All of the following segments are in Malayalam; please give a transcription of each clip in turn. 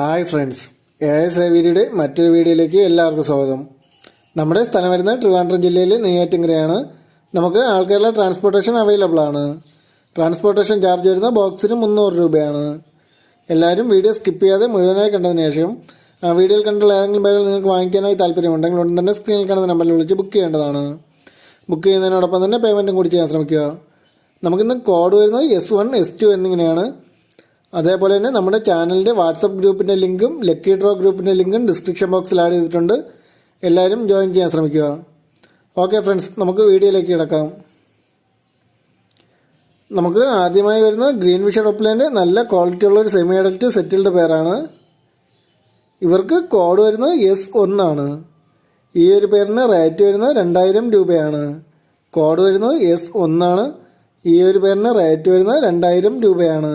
Hi friends. A S A വീഡിയുടെ മറ്റൊരു വീഡിയോയിലേക്ക് എല്ലാവർക്കും സ്വാഗതം. നമ്മുടെ സ്ഥലം വരുന്നത് ട്രിവാൻഡ്രം ജില്ലയിൽ നെയ്യാറ്റിങ്കരയാണ് നമുക്ക് ആൾക്കാരുടെ ട്രാൻസ്പോർട്ടേഷൻ അവൈലബിൾ ആണ്. ട്രാൻസ്പോർട്ടേഷൻ ചാർജ് വരുന്ന ബോക്സിന് മുന്നൂറ് രൂപയാണ്. എല്ലാവരും വീഡിയോ സ്കിപ്പ് ചെയ്യാതെ മുഴുവനായി കണ്ടതിന് ശേഷം ആ വീഡിയോയിൽ കണ്ടുള്ള ഏതെങ്കിലും പേരിൽ നിങ്ങൾക്ക് വാങ്ങിക്കാനായി താല്പര്യമുണ്ടെങ്കിൽ ഉടൻ തന്നെ സ്ക്രീനിൽ കാണുന്ന നമ്പറിൽ വിളിച്ച് ബുക്ക് ചെയ്യേണ്ടതാണ്. ബുക്ക് ചെയ്യുന്നതിനോടൊപ്പം തന്നെ പേയ്മെന്റും കൂടി ചെയ്യാൻ ശ്രമിക്കുക. നമുക്കിന്ന് കോഡ് വരുന്നത് എസ് വൺ എസ് ടു എന്നിങ്ങനെയാണ്. അതേപോലെ തന്നെ നമ്മുടെ ചാനലിന്റെ വാട്സപ്പ് ഗ്രൂപ്പിന്റെ ലിങ്കും ലക്കി ഡ്രോ ഗ്രൂപ്പിന്റെ ലിങ്കും ഡിസ്ക്രിപ്ഷൻ ബോക്സിൽ ആഡ് ചെയ്തിട്ടുണ്ട്. എല്ലാവരും ജോയിൻ ചെയ്യാൻ ശ്രമിക്കുക. ഓക്കെ ഫ്രണ്ട്സ് നമുക്ക് വീഡിയോയിലേക്ക് കിടക്കാം. നമുക്ക് ആദ്യമായി വരുന്ന ഗ്രീൻ വിഷ ഡോപ്ലേന്റെ നല്ല ക്വാളിറ്റി ഉള്ള ഒരു സെമി അഡൽറ്റ് സെറ്റിൽഡ് പേരാണ് ഇവർക്ക് കോഡ് വരുന്നത് എസ് ഒന്നാണ് ഈ ഒരു പേരിന് റേറ്റ് വരുന്നത് രണ്ടായിരം രൂപയാണ്. കോഡ് വരുന്നത് എസ് ഒന്നാണ് ഈ ഒരു പേരിന് റേറ്റ് വരുന്നത് രണ്ടായിരം രൂപയാണ്.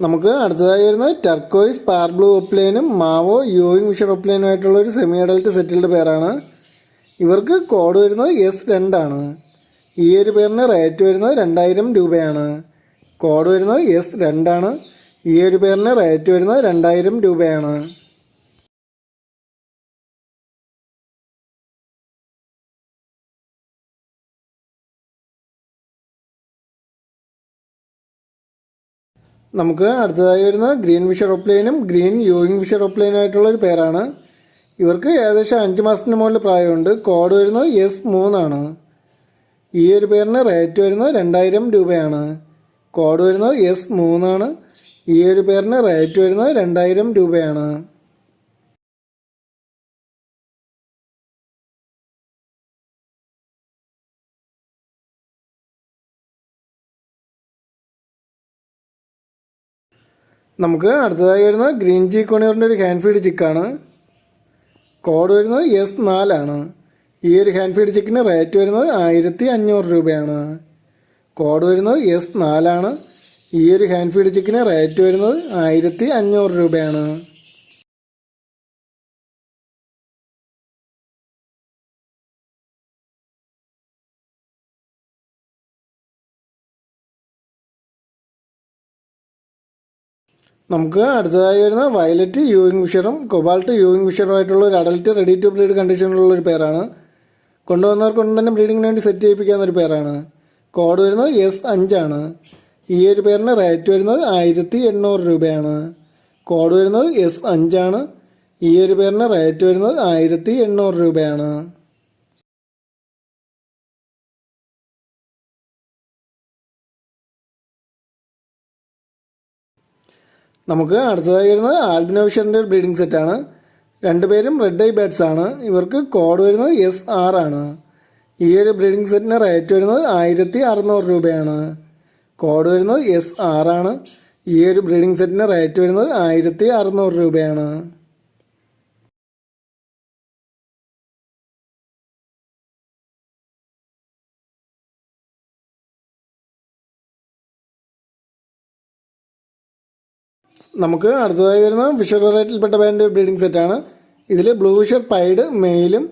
നമുക്ക് അടുത്തതായി വരുന്നത് ടർക്കോയിസ് പാർ ബ്ലൂ ഒപ്ലൈനും മാവോ യോയിങ് വിഷർ ഒപ്ലൈനുമായിട്ടുള്ള ഒരു സെമി അഡൽട്ട് സെറ്റിൽഡ് പേരാണ്. ഇവർക്ക് കോഡ് വരുന്നത് എസ് രണ്ടാണ് ഈ ഒരു പേരിന് റേറ്റ് വരുന്നത് രണ്ടായിരം രൂപയാണ്. കോഡ് വരുന്നത് എസ് രണ്ടാണ് ഈ ഒരു പേരിന് റേറ്റ് വരുന്നത് രണ്ടായിരം രൂപയാണ്. നമുക്ക് അടുത്തതായി വരുന്ന ഗ്രീൻ വിഷർ ഒപ്ലൈനും ഗ്രീൻ യൂയിങ് ആയിട്ടുള്ള ഒരു പേരാണ്. ഇവർക്ക് ഏകദേശം അഞ്ച് മാസത്തിന് മുകളിൽ പ്രായമുണ്ട്. കോഡ് വരുന്നത് എസ് മൂന്നാണ് ഈ ഒരു പേരിന് റേറ്റ് വരുന്നത് രണ്ടായിരം രൂപയാണ്. കോഡ് വരുന്നത് എസ് മൂന്നാണ് ഈ ഒരു പേരിന് റേറ്റ് വരുന്നത് രണ്ടായിരം രൂപയാണ്. നമുക്ക് അടുത്തതായി വരുന്നത് ഗ്രീൻ ജി കൊണിയറിന്റെ ഒരു ഹാൻഡ് ഫീഡ് ചിക്കാണ് കോഡ് വരുന്നത് എസ് നാലാണ് ഈ ഒരു ഹാൻഡ് ഫീഡ് ചിക്കിന് റേറ്റ് വരുന്നത് ആയിരത്തി അഞ്ഞൂറ് രൂപയാണ്. കോഡ് വരുന്നത് എസ് നാലാണ് ഈ ഒരു ഹാൻഡ് ഫീഡ് ചിക്കിന് റേറ്റ് വരുന്നത് ആയിരത്തി അഞ്ഞൂറ് രൂപയാണ്. നമുക്ക് അടുത്തതായി വരുന്ന വയലറ്റ് യൂയിങ് വിഷറും കൊബാൾട്ട് യൂയിങ് ഫിഷറുമായിട്ടുള്ള ഒരു അഡൽറ്റ് റെഡി ടു ബ്രീഡ് കണ്ടീഷനിലുള്ള ഒരു പേരാണ് കൊണ്ടുവന്നവർക്കൊണ്ട് തന്നെ ബ്രീഡിങ്ങിന് വേണ്ടി സെറ്റ് ചെയ്യിപ്പിക്കാൻ ഒരു പേരാണ് കോഡ് വരുന്നത് എസ് അഞ്ചാണ് ഈ ഒരു പേരിന് റേറ്റ് വരുന്നത് ആയിരത്തി എണ്ണൂറ് രൂപയാണ്. കോഡ് വരുന്നത് എസ് അഞ്ചാണ് ഈ ഒരു പേരിന് റേറ്റ് വരുന്നത് ആയിരത്തി എണ്ണൂറ് രൂപയാണ്. നമുക്ക് അടുത്തതായി വരുന്നത് ആൽബിനോഷറിന്റെ ഒരു ബ്രീഡിംഗ് സെറ്റാണ് രണ്ടുപേരും റെഡ് ഐ ബാറ്റ്സ് ആണ്. ഇവർക്ക് കോഡ് വരുന്നത് എസ് ആർ ആണ്. ഈ ഒരു ബ്രീഡിംഗ് സെറ്റിന് റേറ്റ് വരുന്നത് ആയിരത്തി അറുന്നൂറ് രൂപയാണ്. കോഡ് വരുന്നത് എസ് ആർ ആണ്. ഈ ഒരു ബ്രീഡിംഗ് സെറ്റിന് റേറ്റ് വരുന്നത് ആയിരത്തി അറുന്നൂറ് രൂപയാണ്. നമുക്ക് അടുത്തതായി വരുന്ന ഫിഷർ വെറൈറ്റിയിൽപ്പെട്ട ബാൻഡ് ബ്രീഡിംഗ് സെറ്റാണ് ഇതിൽ ബ്ലൂ ഫിഷർ പൈഡ് മെയിലും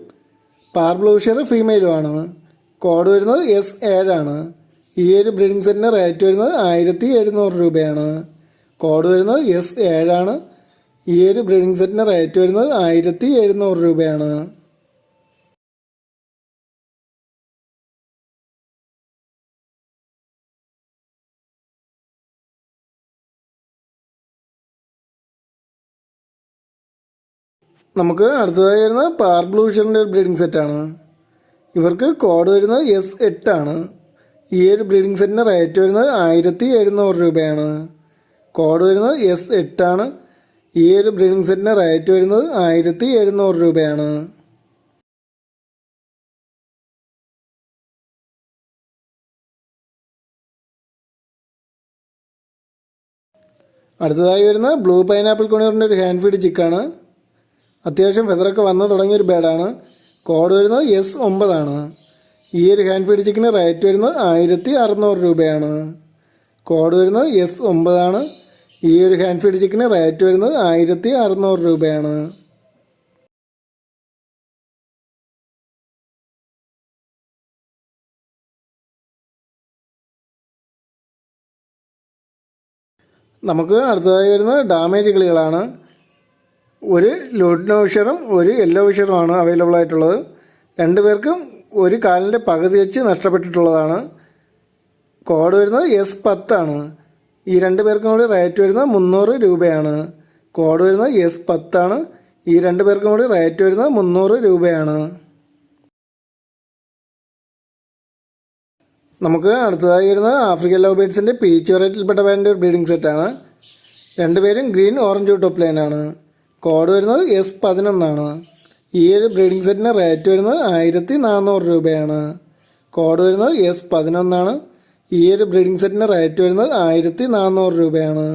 പാർ ബ്ലൂ ഫിഷർ ഫീമെയിലുമാണ് കോഡ് വരുന്നത് എസ് ഏഴാണ് ഈ ഒരു ബ്രീഡിംഗ് സെറ്റിന് റേറ്റ് വരുന്നത് ആയിരത്തി എഴുന്നൂറ് രൂപയാണ്. കോഡ് വരുന്നത് എസ് ഏഴാണ് ഈ ഒരു ബ്രീഡിംഗ് സെറ്റിന് റേറ്റ് വരുന്നത് ആയിരത്തി എഴുന്നൂറ് രൂപയാണ്. നമുക്ക് അടുത്തതായി വരുന്നത് പാർ ബ്ലൂഷറിന്റെ ഒരു ബ്രീഡിംഗ് സെറ്റാണ് ഇവർക്ക് കോഡ് വരുന്നത് എസ് എട്ടാണ് ഈ ഒരു ബ്രീഡിംഗ് സെറ്റിന്റെ റേറ്റ് വരുന്നത് ആയിരത്തി എഴുന്നൂറ് രൂപയാണ്. കോഡ് വരുന്നത് എസ് എട്ടാണ് ഈ ഒരു ബ്രീഡിംഗ് സെറ്റിന്റെ റേറ്റ് വരുന്നത് ആയിരത്തി എഴുന്നൂറ് രൂപയാണ്. അടുത്തതായി വരുന്ന ബ്ലൂ പൈനാപ്പിൾ കൊണിയറിന്റെ ഒരു ഹാൻഡ് ഫീഡ് ചിക്കാണ് അത്യാവശ്യം ഫെദറൊക്കെ വന്നു തുടങ്ങിയ ഒരു ബേഡാണ് കോഡ് വരുന്നത് എസ് ഒമ്പതാണ് ഈ ഒരു ഹാൻഡ് ഫീഡ് ചിക്കന് റേറ്റ് വരുന്നത് ആയിരത്തി അറുന്നൂറ് രൂപയാണ്. കോഡ് വരുന്നത് എസ് ഒമ്പതാണ് ഈ ഒരു ഹാൻഡ് ഫീഡ് ചിക്കന് റേറ്റ് വരുന്നത് ആയിരത്തി അറുന്നൂറ് രൂപയാണ്. നമുക്ക് അടുത്തതായി വരുന്നത് ഡാമേജ് കിളികളാണ്. ഒരു ലുഡ്നോ വിഷറും ഒരു യെല്ലോ വിഷറുമാണ് അവൈലബിൾ ആയിട്ടുള്ളത്. രണ്ട് പേർക്കും ഒരു കാലിന്റെ പകുതി വെച്ച് നഷ്ടപ്പെട്ടിട്ടുള്ളതാണ്. കോഡ് വരുന്നത് എസ് പത്താണ് ഈ രണ്ട് പേർക്കും കൂടി റേറ്റ് വരുന്നത് മുന്നൂറ് രൂപയാണ്. കോഡ് വരുന്നത് എസ് പത്താണ് ഈ രണ്ട് പേർക്കും കൂടി റേറ്റ് വരുന്നത് മുന്നൂറ് രൂപയാണ്. നമുക്ക് അടുത്തതായി വരുന്നത് ആഫ്രിക്കൻ ലവ് ബേഡ്സിന്റെ പീച്ച് വെറൈറ്റിയിൽപ്പെട്ട പാന്റെ ഒരു ബ്രീഡിംഗ് സെറ്റാണ് രണ്ടുപേരും ഗ്രീൻ ഓറഞ്ച് ടോപ്പ് ലൈനാണ് കോഡ് വരുന്നത് എസ് പതിനൊന്നാണ്. ഈ ഒരു ബ്രീഡിംഗ് സെറ്റിന് റേറ്റ് വരുന്നത് ആയിരത്തി നാനൂറ് രൂപയാണ്. കോഡ് വരുന്നത് എസ് പതിനൊന്നാണ്. ഈ ഒരു ബ്രീഡിംഗ് സെറ്റിന് റേറ്റ് വരുന്നത് ആയിരത്തി നാനൂറ് രൂപയാണ്.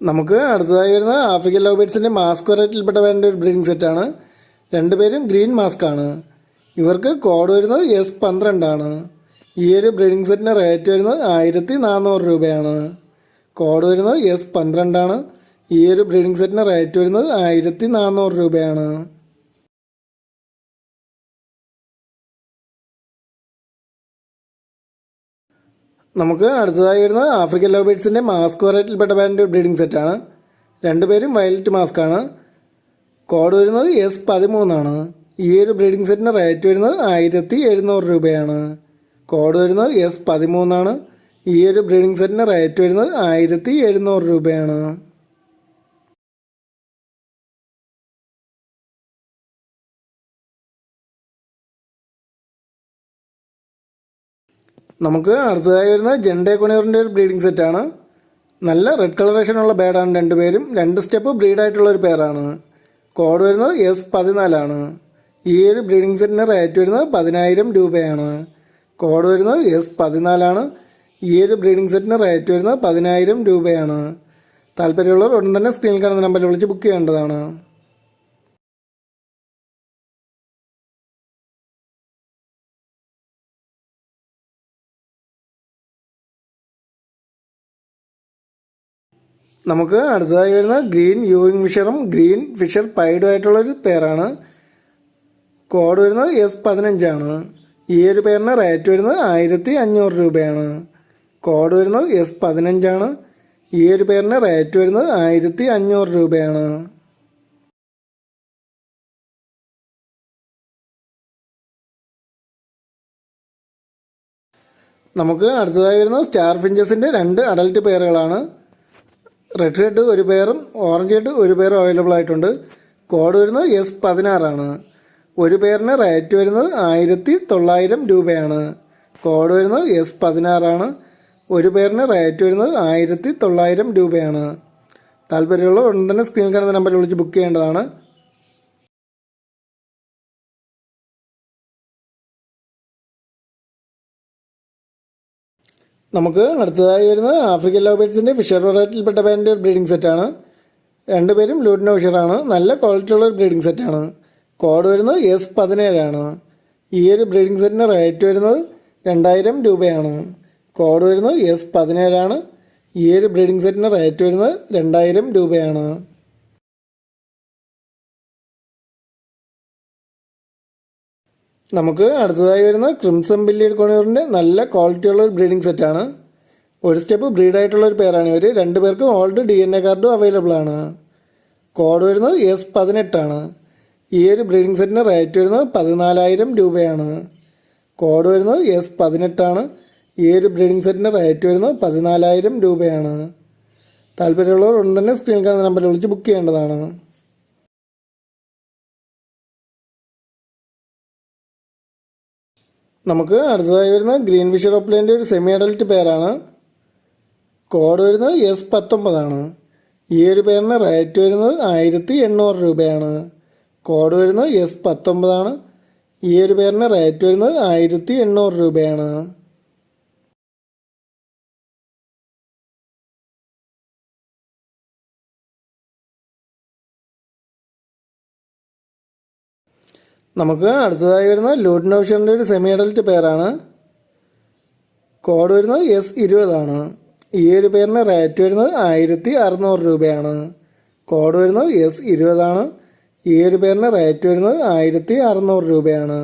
നമുക്ക് അടുത്തതായി വരുന്ന ആഫ്രിക്കൻ ലോബേറ്റ്സിന്റെ മാസ്ക് വെറൈറ്റിയിൽപ്പെട്ട വേണ്ട ഒരു ബ്രീഡിംഗ് സെറ്റാണ് രണ്ടുപേരും ഗ്രീൻ മാസ്ക് ആണ്. ഇവർക്ക് കോഡ് വരുന്നത് എസ് പന്ത്രണ്ടാണ്. ഈ ഒരു ബ്രീഡിംഗ് സെറ്റിന്റെ റേറ്റ് വരുന്നത് ആയിരത്തി നാനൂറ് രൂപയാണ്. കോഡ് വരുന്നത് എസ് പന്ത്രണ്ടാണ്. ഈ ഒരു ബ്രീഡിംഗ് സെറ്റിന്റെ റേറ്റ് വരുന്നത് ആയിരത്തി നാനൂറ് രൂപയാണ്. നമുക്ക് അടുത്തതായി വരുന്നത് ആഫ്രിക്കൻ ലോബേറ്റ്സിന്റെ മാസ്ക് വെറൈറ്റിയിൽപ്പെട്ട ബാൻഡ് ബ്രീഡിംഗ് സെറ്റാണ് രണ്ടുപേരും വയലറ്റ് മാസ്ക് ആണ്. കോഡ് വരുന്നത് എസ് പതിമൂന്നാണ്. ഈ ഒരു ബ്രീഡിംഗ് സെറ്റിന്റെ റേറ്റ് വരുന്നത് ആയിരത്തി എഴുന്നൂറ് രൂപയാണ്. കോഡ് വരുന്നത് എസ് പതിമൂന്നാണ്. ഈ ഒരു ബ്രീഡിംഗ് സെറ്റിന് റേറ്റ് വരുന്നത് ആയിരത്തി എഴുന്നൂറ് രൂപയാണ്. നമുക്ക് അടുത്തതായി വരുന്നത് ജെൻഡേ കൊണിയറിന്റെ ഒരു ബ്രീഡിംഗ് സെറ്റാണ് നല്ല റെഡ് കളറേഷനുള്ള ബേഡാണ് രണ്ടുപേരും. രണ്ട് സ്റ്റെപ്പ് ബ്രീഡായിട്ടുള്ള ഒരു പേരാണ് കോഡ് വരുന്നത് എസ് പതിനാലാണ്. ഈ ഒരു ബ്രീഡിംഗ് സെറ്റിന് റേറ്റ് വരുന്നത് പതിനായിരം രൂപയാണ്. കോഡ് വരുന്നത് എസ് പതിനാലാണ്. ഈ ഒരു ബ്രീഡിംഗ് സെറ്റിന് റേറ്റ് വരുന്നത് പതിനായിരം രൂപയാണ്. താല്പര്യമുള്ളവർ ഉടൻ തന്നെ സ്ക്രീനിൽ കാണുന്ന നമ്പറിൽ വിളിച്ച് ബുക്ക് ചെയ്യേണ്ടതാണ്. നമുക്ക് അടുത്തതായി വരുന്ന ഗ്രീൻ യൂയിങ് ഫിഷറും ഗ്രീൻ ഫിഷർ പൈഡും ആയിട്ടുള്ള ഒരു പേരാണ് കോഡ് വരുന്നത് എസ് പതിനഞ്ചാണ്. ഈ ഒരു പേരിന് റേറ്റ് വരുന്നത് ആയിരത്തി അഞ്ഞൂറ് രൂപയാണ്. കോഡ് വരുന്നത് എസ് പതിനഞ്ചാണ്. ഈ ഒരു പേരിന് റേറ്റ് വരുന്നത് ആയിരത്തി അഞ്ഞൂറ് രൂപയാണ്. നമുക്ക് അടുത്തതായി വരുന്നത് സ്റ്റാർ ഫിഞ്ചസിന്റെ രണ്ട് അഡൽട്ട് പേരുകളാണ് റെഡ് ഹെഡ് ഒരു പേറും ഓറഞ്ച് ഹെഡ് ഒരു പേരും അവൈലബിൾ ആയിട്ടുണ്ട്. കോഡ് വരുന്നത് എസ് പതിനാറാണ്. ഒരു പേരിന് റേറ്റ് വരുന്നത് ആയിരത്തി തൊള്ളായിരം രൂപയാണ്. കോഡ് വരുന്നത് എസ് പതിനാറാണ്. ഒരു പേരിന് റേറ്റ് വരുന്നത് ആയിരത്തി തൊള്ളായിരം രൂപയാണ്. താല്പര്യമുള്ള ഉടൻ തന്നെ സ്ക്രീൻ കാണുന്ന നമ്പറിൽ വിളിച്ച് ബുക്ക് ചെയ്യേണ്ടതാണ്. നമുക്ക് അടുത്തതായി വരുന്നത് ആഫ്രിക്കൻ ലവ് ബേഡ്സിന്റെ ഫിഷർ വെറൈറ്റിയിൽപ്പെട്ട പേരിന്റെ ഒരു ബ്രീഡിംഗ് സെറ്റാണ്. രണ്ടുപേരും ലൂഡിനോ ഫിഷറാണ് നല്ല ക്വാളിറ്റി ഉള്ള ഒരു ബ്രീഡിംഗ് സെറ്റാണ്. കോഡ് വരുന്നത് എസ് പതിനേഴാണ്. ഈ ഒരു ബ്രീഡിംഗ് സെറ്റിന് റേറ്റ് വരുന്നത് രണ്ടായിരം രൂപയാണ്. കോഡ് വരുന്നത് എസ് പതിനേഴാണ്. ഈ ഒരു ബ്രീഡിംഗ് സെറ്റിന് റേറ്റ് വരുന്നത് രണ്ടായിരം രൂപയാണ്. നമുക്ക് അടുത്തതായി വരുന്ന ക്രിംസൺ ബില്ലിയഡ് കോണിയറിന്റെ നല്ല ക്വാളിറ്റി ഉള്ള ഒരു ബ്രീഡിംഗ് സെറ്റാണ് ഒരു സ്റ്റെപ്പ് ബ്രീഡായിട്ടുള്ള ഒരു പേരാണ് ഇവർ രണ്ടുപേർക്കും ഓൾഡ് ഡി എൻ എ കാർഡും അവൈലബിൾ ആണ്. കോഡ് വരുന്നത് എസ് പതിനെട്ടാണ്. ഈ ഒരു ബ്രീഡിംഗ് സെറ്റിന് റേറ്റ് വരുന്നത് പതിനാലായിരം രൂപയാണ്. കോഡ് വരുന്നത് എസ് പതിനെട്ടാണ്. ഈ ഒരു ബ്രീഡിംഗ് സെറ്റിന് റേറ്റ് വരുന്നത് പതിനാലായിരം രൂപയാണ്. താല്പര്യമുള്ളവർ ഉടൻ തന്നെ സ്ക്രീൻ കാണുന്ന നമ്പറിൽ വിളിച്ച് ബുക്ക് ചെയ്യേണ്ടതാണ്. നമുക്ക് അടുത്തതായി വരുന്ന ഗ്രീൻ ഫിഷർ ഓപ്ലൈന്റെ ഒരു സെമി അഡൽറ്റ് പേരാണ്. കോഡ് വരുന്നത് എസ് പത്തൊമ്പതാണ്. ഈ ഒരു പേരിന് റേറ്റ് വരുന്നത് ആയിരത്തി എണ്ണൂറ് രൂപയാണ്. കോഡ് വരുന്നത് എസ് പത്തൊമ്പതാണ്. ഈ ഒരു പേരിന് റേറ്റ് വരുന്നത് ആയിരത്തി എണ്ണൂറ് രൂപയാണ്. നമുക്ക് അടുത്തതായി വരുന്ന ലൂഡ് ഓപ്ഷന്റെ ഒരു സെമി അഡൽറ്റ് പേരാണ്. കോഡ് വരുന്നത് എസ് ഇരുപതാണ്. ഈ ഒരു പേരിന് റേറ്റ് വരുന്നത് ആയിരത്തി അറുന്നൂറ് രൂപയാണ്. കോഡ് വരുന്നത് എസ് ഇരുപതാണ്. ഈ ഒരു പേരിന് റേറ്റ് വരുന്നത് ആയിരത്തി അറുന്നൂറ് രൂപയാണ്.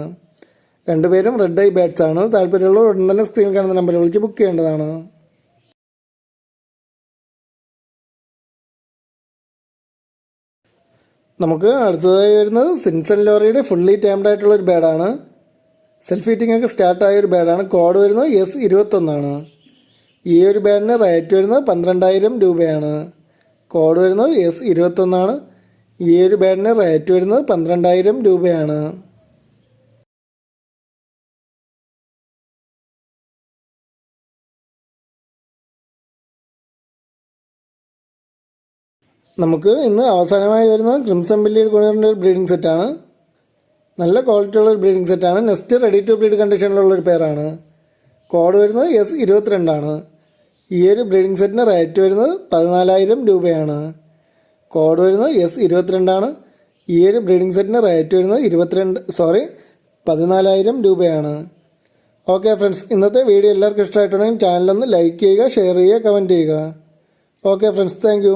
രണ്ടുപേരും റെഡ് ഐ ബാറ്റ്സ് ആണ്. താല്പര്യമുള്ളവർ ഉടൻ തന്നെ സ്ക്രീൻ കാണുന്ന നമ്പറിൽ വിളിച്ച് ബുക്ക് ചെയ്യേണ്ടതാണ്. നമുക്ക് അടുത്തതായി വരുന്നത് സിൻസൺ ലോറിയുടെ ഫുള്ളി ടൈംഡ് ആയിട്ടുള്ള ഒരു ബാഡാണ് സെൽഫ് ഹീറ്റിംഗ് ഒക്കെ സ്റ്റാർട്ടായ ഒരു ബാഡാണ് കോഡ് വരുന്നത് എസ് ഇരുപത്തൊന്നാണ്. ഈ ഒരു ബാഡിന് റേറ്റ് വരുന്നത് പന്ത്രണ്ടായിരം രൂപയാണ്. കോഡ് വരുന്നത് എസ് ഇരുപത്തൊന്നാണ്. ഈ ഒരു ബാഡിന് റേറ്റ് വരുന്നത് പന്ത്രണ്ടായിരം രൂപയാണ്. നമുക്ക് ഇന്ന് അവസാനമായി വരുന്ന ക്രിംസൺ ബില്ലിയുടെ ഗുണറിന്റെ ഒരു ബ്രീഡിംഗ് സെറ്റാണ് നല്ല ക്വാളിറ്റി ഉള്ള ഒരു ബ്രീഡിംഗ് സെറ്റാണ് നെക്സ്റ്റ് റെഡി ടു ബ്രീഡ് കണ്ടീഷനിലുള്ള ഒരു പേരാണ് കോഡ് വരുന്നത് എസ് ഇരുപത്തിരണ്ടാണ്. ഈ ഒരു ബ്രീഡിംഗ് സെറ്റിന് റേറ്റ് വരുന്നത് പതിനാലായിരം രൂപയാണ്. കോഡ് വരുന്നത് എസ് ഇരുപത്തിരണ്ടാണ്. ഈ ഒരു ബ്രീഡിംഗ് സെറ്റിന് റേറ്റ് വരുന്നത് ഇരുപത്തിരണ്ട് സോറി പതിനാലായിരം രൂപയാണ്. ഓക്കെ ഫ്രണ്ട്സ് ഇന്നത്തെ വീഡിയോ എല്ലാവർക്കും ഇഷ്ടമായിട്ടുണ്ടെങ്കിൽ ചാനലൊന്ന് ലൈക്ക് ചെയ്യുക ഷെയർ ചെയ്യുക കമന്റ് ചെയ്യുക. Okay friends thank